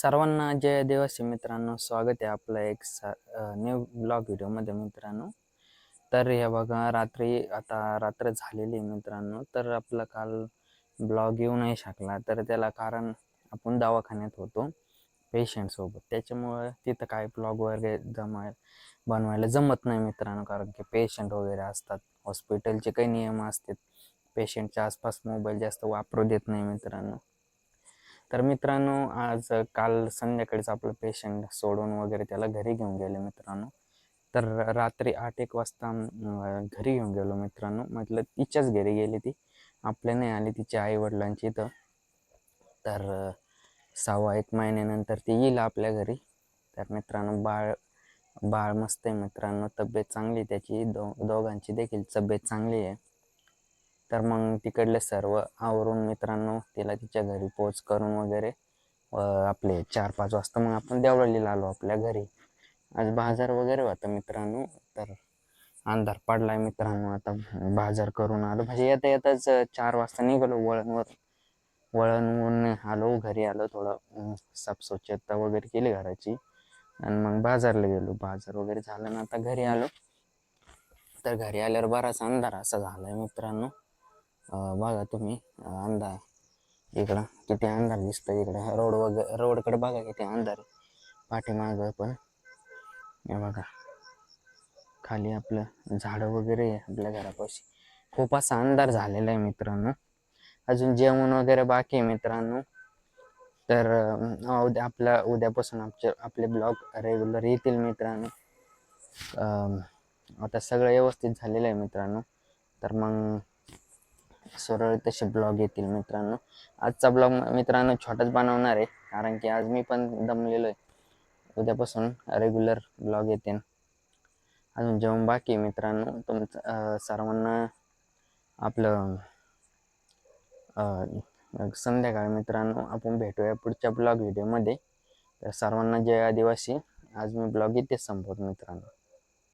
सर्वांना जय देवासी मित्रांनो. स्वागत आहे आपलं एक सा न्यू ब्लॉग व्हिडिओमध्ये मित्रांनो. तर हे बघा रात्री आता रात्र झालेली आहे मित्रांनो. तर आपला काल ब्लॉग येऊ नाही शकला. तर त्याला कारण आपण दवाखान्यात होतो पेशंटसोबत त्याच्यामुळं तिथं काय ब्लॉग वगैरे जमाय बनवायला जमत नाही मित्रांनो. कारण की पेशंट वगैरे असतात. हॉस्पिटलचे काही नियम असतात. पेशंटच्या आसपास मोबाईल जास्त वापरू देत नाही मित्रांनो. तर मित्रांनो आज काल संध्याकाळीच आपलं पेशंट सोडून वगैरे त्याला घरी घेऊन गेले मित्रांनो. तर रात्री आठ एक वाजता घरी घेऊन गेलो मित्रांनो. म्हटलं तिच्याच घरी गेली ती. आपल्या नाही आली तिच्या आई वडिलांची इथं. तर सहावा एक महिन्यानंतर ती येईल आपल्या घरी. तर मित्रांनो बाळ बाळ मस्त आहे मित्रांनो. तब्येत चांगली आहे त्याची. दो दोघांची देखील तब्येत चांगली आहे. तर मग तिकडले सर्व आवरून मित्रांनो तिला तिच्या घरी पोच करून वगैरे आपले चार पाच वाजता मग आपण देवळालीला आलो आपल्या घरी. आज बाजार वगैरे होता मित्रांनो तर अंधार पडलाय मित्रांनो आता बाजार करून आलो. म्हणजे येता येताच चार वाजता निघालो वळणवर. वळणवरून आलो घरी आलो थोडं साफस्वच्छता वगैरे केली घराची. आणि मग बाजारला गेलो. बाजार वगैरे झालं ना आता घरी आलो. तर घरी आल्यावर बराच अंधार असा झालाय मित्रांनो. बघा तुम्ही अंधार इकडं किती अंधार दिसतं इकडं. रोड वगैरे रोडकडे बघा किती अंधार पाठीमागं पण. हे बघा. खाली आपलं झाडं वगैरे आहे आपल्या घरापाशी. खूप असा अंधार झालेला आहे मित्रांनो. अजून जेवण वगैरे बाकी आहे मित्रांनो. तर उद्या आपला उद्यापासून आमचे आपले ब्लॉग रेग्युलर येतील मित्रांनो. आता सगळं व्यवस्थित झालेलं आहे मित्रांनो. तर मग सरळ तसे ब्लॉग येतील मित्रांनो. आजचा ब्लॉग मित्रांनो छोटाच बनवणार आहे कारण की आज मी पण दमलेलो आहे उद्यापासून रेग्युलर ब्लॉग येतील अजून जेवण बाकी आहे मित्रांनो. तुमचं सर्वांना आपलं संध्याकाळ संध्याकाळी मित्रांनो आपण भेटूया पुढच्या ब्लॉग व्हिडिओमध्ये. तर सर्वांना जय आदिवासी. आज मी ब्लॉग इथेच संपवतो मित्रांनो.